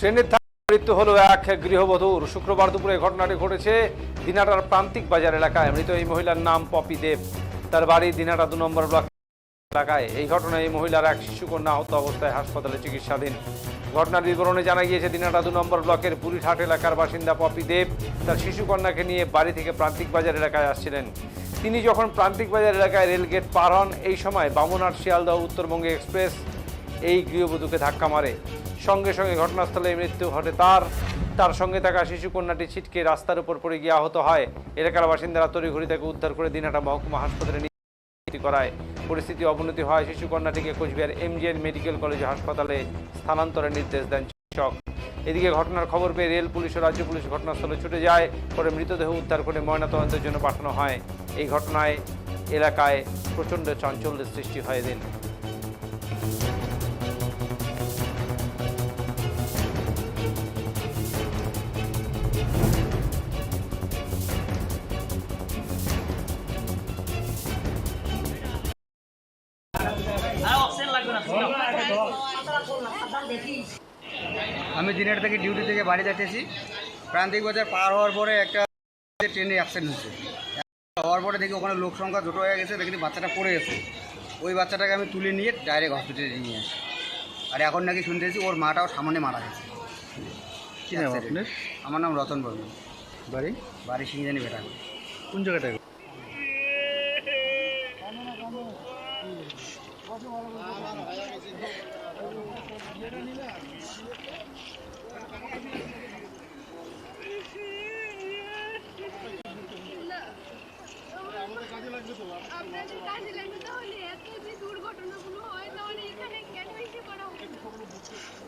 ট্রেনের মৃত্যু হলো এক গৃহবধূর। শুক্রবার দুপুরে ঘটনাটি ঘটেছে দিনাটার প্রান্তিক বাজার এলাকায়। মৃত এই মহিলার নাম পপি দেব। তার বাড়ি দিনাটা দু নম্বর ব্লক এলাকায়। এই ঘটনায় এই মহিলার এক শিশুকন্যা আহত অবস্থায় হাসপাতালে চিকিৎসাধীন। ঘটনার বিবরণে জানা গিয়েছে, দিনাটা দু নম্বর ব্লকের বুড়িরহাট এলাকার বাসিন্দা পপি দেব তার শিশুকন্যাকে নিয়ে বাড়ি থেকে প্রান্তিক বাজার এলাকায় আসছিলেন। তিনি যখন প্রান্তিক বাজার এলাকায় রেলগেট পার হন, এই সময় বামুনহাট শিয়ালদহ উত্তরবঙ্গে এক্সপ্রেস এই গৃহবধূকে ধাক্কা মারে। সঙ্গে সঙ্গে ঘটনাস্থলে মৃত্যু ঘটে তার। তার সঙ্গে থাকা শিশুকন্যাটি ছিটকে রাস্তার উপর পড়ে গিয়ে আহত হয়। এলাকার বাসিন্দারা তড়িঘড়ি তাকে উদ্ধার করে দিনহাটা মহকুমা হাসপাতালে নিয়ে করায়। পরিস্থিতি অবনতি হয় শিশুকন্যাটিকে কোচবিহার এমজিএন মেডিকেল কলেজ হাসপাতালে স্থানান্তরের নির্দেশ দেন চিকিৎসক। এদিকে ঘটনার খবর পেয়ে রেল পুলিশ ও রাজ্য পুলিশ ঘটনাস্থলে ছুটে যায়। পরে মৃতদেহ উদ্ধার করে ময়নাতদন্তের জন্য পাঠানো হয়। এই ঘটনায় এলাকায় প্রচণ্ড চাঞ্চল্যের সৃষ্টি হয় দিন আমি দিনের থেকে ডিউটি থেকে বাড়ি যাচ্ছি প্রান্তিক বাজার পার হওয়ার পরে একটা ট্রেনে অ্যাক্সিডেন্ট হচ্ছে হওয়ার পরে দেখি ওখানে লোক সংখ্যা দুটো হয়ে গেছে দেখি বাচ্চাটা পড়ে গেছে ওই বাচ্চাটাকে আমি তুলে নিয়ে ডাইরেক্ট হসপিটালে নিয়ে আসি। আর এখন নাকি শুনতেছি ওর মাটাও সামনে মারা গেছে। কি নাম আপনার? আমার নাম রতন বর্মন। বাড়ি? বাড়ি সিংজানি বেটা কোন জায়গাটায়? আপনাদের কাজে লাগবে তাহলে এত